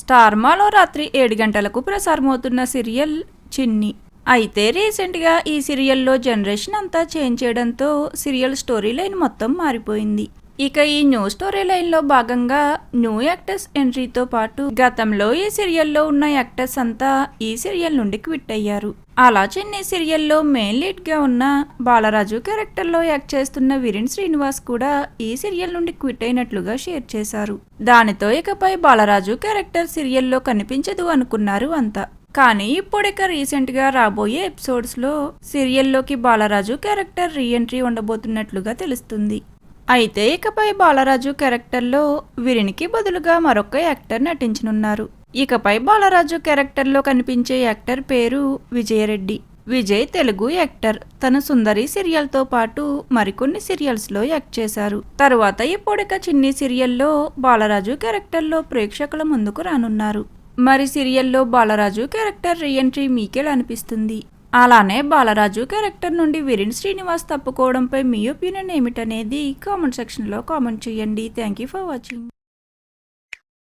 స్టార్మాలో రాత్రి ఏడు గంటలకు ప్రసారమవుతున్న సీరియల్ చిన్ని. అయితే రీసెంట్గా ఈ సీరియల్లో జనరేషన్ అంతా చేంజ్ చేయడంతో సీరియల్ స్టోరీ లైన్ మొత్తం మారిపోయింది. ఇక ఈ న్యూ స్టోరీ లైన్లో భాగంగా న్యూ యాక్టర్స్ ఎంట్రీతో పాటు గతంలో ఈ సీరియల్లో ఉన్న యాక్టర్స్ అంతా ఈ సీరియల్ నుండి క్విట్ అయ్యారు. అలా చెన్నై సీరియల్లో మెయిన్ లీడ్గా ఉన్న బాలరాజు క్యారెక్టర్లో యాక్ట్ చేస్తున్న విరిన్ శ్రీనివాస్ కూడా ఈ సీరియల్ నుండి క్విట్ అయినట్లుగా షేర్ చేశారు. దానితో ఇకపై బాలరాజు క్యారెక్టర్ సీరియల్లో కనిపించదు అనుకున్నారు అంతా. కానీ ఇప్పుడిక రీసెంట్గా రాబోయే ఎపిసోడ్స్లో సీరియల్లోకి బాలరాజు క్యారెక్టర్ రీఎంట్రీ ఉండబోతున్నట్లుగా తెలుస్తుంది. అయితే ఇకపై బాలరాజు క్యారెక్టర్లో వీరినికి బదులుగా మరొక యాక్టర్ నటించనున్నారు. ఇకపై బాలరాజు క్యారెక్టర్లో కనిపించే యాక్టర్ పేరు విజయరెడ్డి. విజయ్ తెలుగు యాక్టర్. తన సుందరి సీరియల్తో పాటు మరికొన్ని సీరియల్స్లో యాక్ట్ చేశారు. తరువాత ఇప్పుడిక చిన్ని సీరియల్లో బాలరాజు క్యారెక్టర్లో ప్రేక్షకుల ముందుకు రానున్నారు. మరి సీరియల్లో బాలరాజు క్యారెక్టర్ రీఎంట్రీ మీకెలా అనిపిస్తుంది. అలానే బాలరాజు క్యారెక్టర్ నుండి విరిన్ శ్రీనివాస్ తప్పుకోవడంపై మీ ఒపీనియన్ ఏమిటనేది కామెంట్ సెక్షన్లో కామెంట్ చేయండి. Thank you for watching